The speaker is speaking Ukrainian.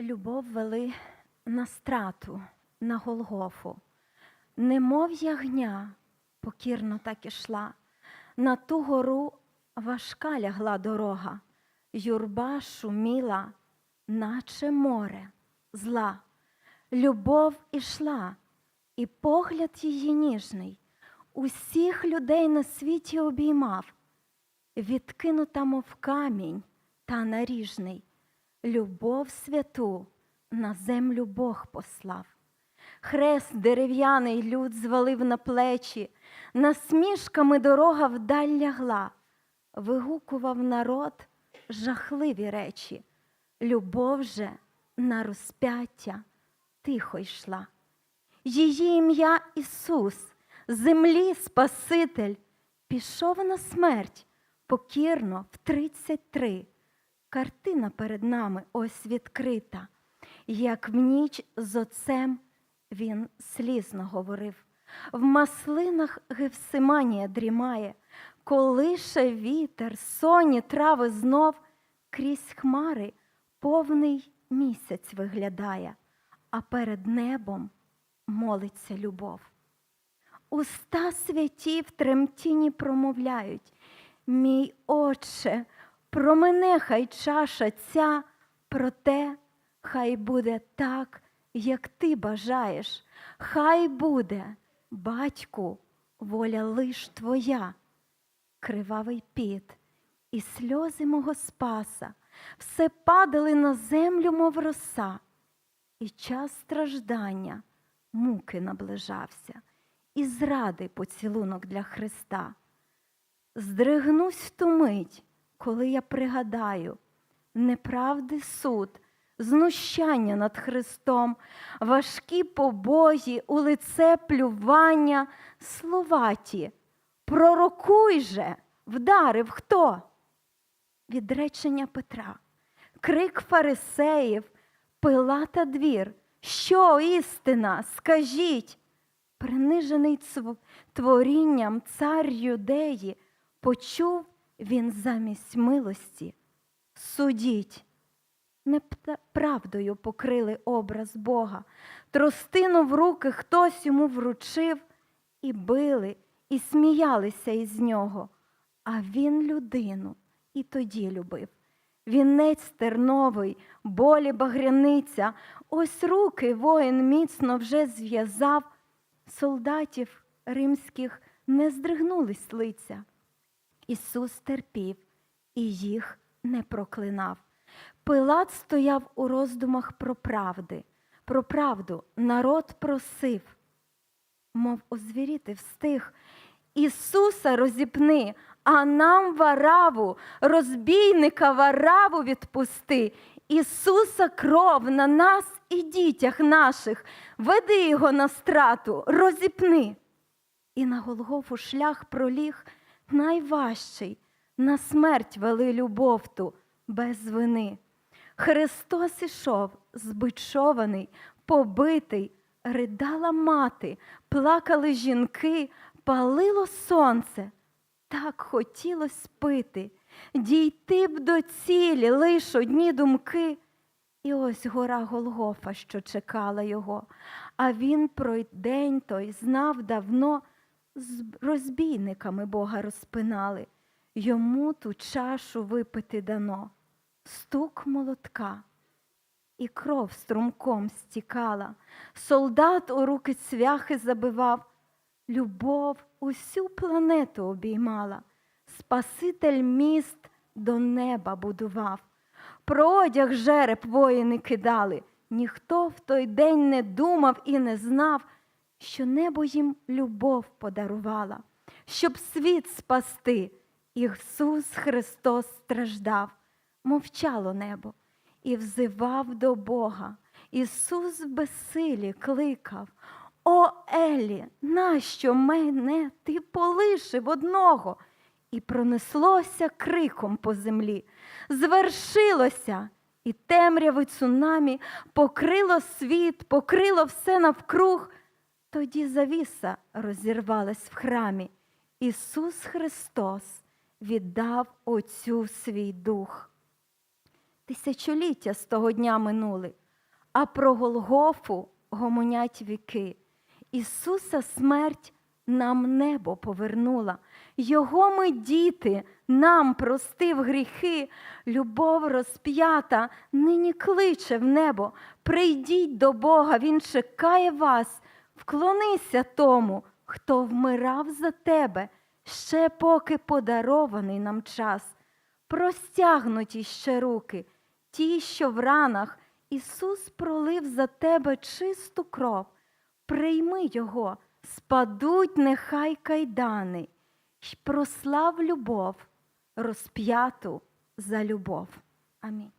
Любов вели на страту, на Голгофу, немов ягня, покірно так ішла. На ту гору важка лягла дорога, юрба шуміла, наче море зла. Любов ішла, і погляд її ніжний усіх людей на світі обіймав, відкинута, мов камінь та наріжний, любов святу на землю Бог послав. Хрест дерев'яний люд звалив на плечі, насмішками дорога вдаль лягла, вигукував народ жахливі речі, любов же на розп'яття тихо йшла. Її ім'я Ісус, землі Спаситель, пішов на смерть покірно в 33. Картина перед нами ось відкрита, як в ніч з отцем він слізно говорив. В маслинах Гевсиманія дрімає, колише вітер, соні трави знов, крізь хмари повний місяць виглядає, а перед небом молиться любов. Уста святі в тремтіні промовляють, мій Отче, про мене хай чаша ця, проте хай буде так, як ти бажаєш, хай буде, батьку, воля лиш твоя, кривавий піт і сльози мого спаса, все падали на землю, мов роса, і час страждання, муки наближався, і зради поцілунок для Христа. Здригнусь в ту мить, коли я пригадаю неправди суд, знущання над Христом, важкі побої, у лице плювання, словаті. Пророкуй же, вдарив хто? Відречення Петра, крик фарисеїв, Пилата двір. Що істина? Скажіть, принижений творінням цар юдеї, почув він замість милості. Судіть. Неправдою покрили образ Бога. Тростину в руки хтось йому вручив, і били, і сміялися із нього. А він людину і тоді любив. Вінець терновий, болі багряниця, ось руки воїн міцно вже зв'язав, солдатів римських не здригнулись лиця. Ісус терпів і їх не проклинав. Пилат стояв у роздумах про правди, про правду народ просив, мов озвіріти встиг. Ісуса розіпни, а нам вараву, розбійника вараву відпусти. Ісуса кров на нас і дітях наших, веди його на страту, розіпни. І на Голгофу шлях проліг найважчий, на смерть вели любов ту без вини. Христос ішов, збичований, побитий, ридала мати, плакали жінки, палило сонце. Так хотілось пити, дійти б до цілі лиш одні думки. І ось гора Голгофа, що чекала його, а він про день той знав давно, з розбійниками Бога розпинали. Йому ту чашу випити дано, стук молотка, і кров струмком стікала, солдат у руки цвяхи забивав, любов усю планету обіймала, Спаситель міст до неба будував. Про одяг жереб воїни кидали, ніхто в той день не думав і не знав, що небо їм любов подарувала, щоб світ спасти. Ісус Христос страждав, мовчало небо і взивав до Бога. Ісус в безсилі кликав. О Елі, нащо мене ти полишив одного? І пронеслося криком по землі. Звершилося, і темряви цунамі покрило світ, покрило все навкруг. Тоді завіса розірвалась в храмі. Ісус Христос віддав Отцю свій дух. Тисячоліття з того дня минули, а про Голгофу гомонять віки. Ісуса смерть нам небо повернула. Його ми діти, нам простив гріхи, любов розп'ята, нині кличе в небо. Прийдіть до Бога, Він чекає вас. Вклонися тому, хто вмирав за тебе, ще поки подарований нам час. Простягнуті ще руки, ті, що в ранах Ісус пролив за тебе чисту кров. Прийми його, спадуть нехай кайдани, й прослав любов, розп'яту за любов. Амінь.